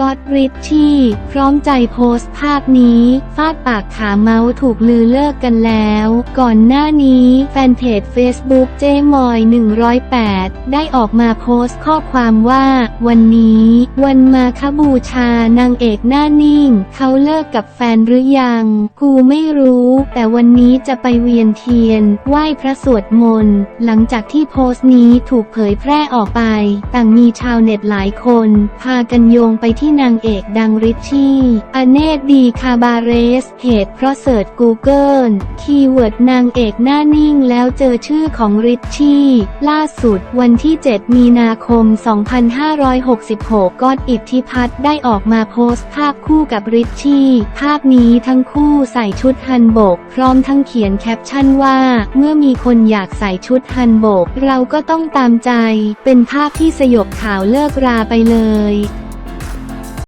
ก็อตริชชี่ พร้อมใจโพสต์ภาพนี้ ฟาดปากขาเมาส์ถูกลือเลิกกันแล้ว ก่อนหน้านี้แฟนเพจ Facebook เจมอย108 ได้ออกมาโพสต์ข้อความว่า วันนี้ วันมาคบูชานางเอกหน้านิ่ง เขาเลิกกับแฟนหรือยัง กูไม่รู้ แต่วันนี้จะไปเวียนเทียน ไหว้พระสวดมนต์หลังจากที่โพสต์นี้ถูกเผยแพร่ออกไป ต่างมีชาวเน็ตหลายคน พากันโยงไปที่นางเอกดังริชชี่ อเนตดีคาบาเรส เหตุเพราะเสิร์ช Google คีย์เวิร์ดนางเอกหน้านิ่งแล้วเจอชื่อของริชชี่ ล่าสุดวันที่ 7 มีนาคม 2566 ก็อิทธิพัฒน์ได้ออกมาโพสต์ภาพคู่กับริชชี่ ภาพนี้ทั้งคู่ใส่ชุดฮันบก พร้อมทั้งเขียนแคปชั่นว่า เมื่อมีคนอยากใส่ชุดฮันบก เราก็ต้องตามใจ เป็นภาพที่สยบข่าวเลิกราไปเลย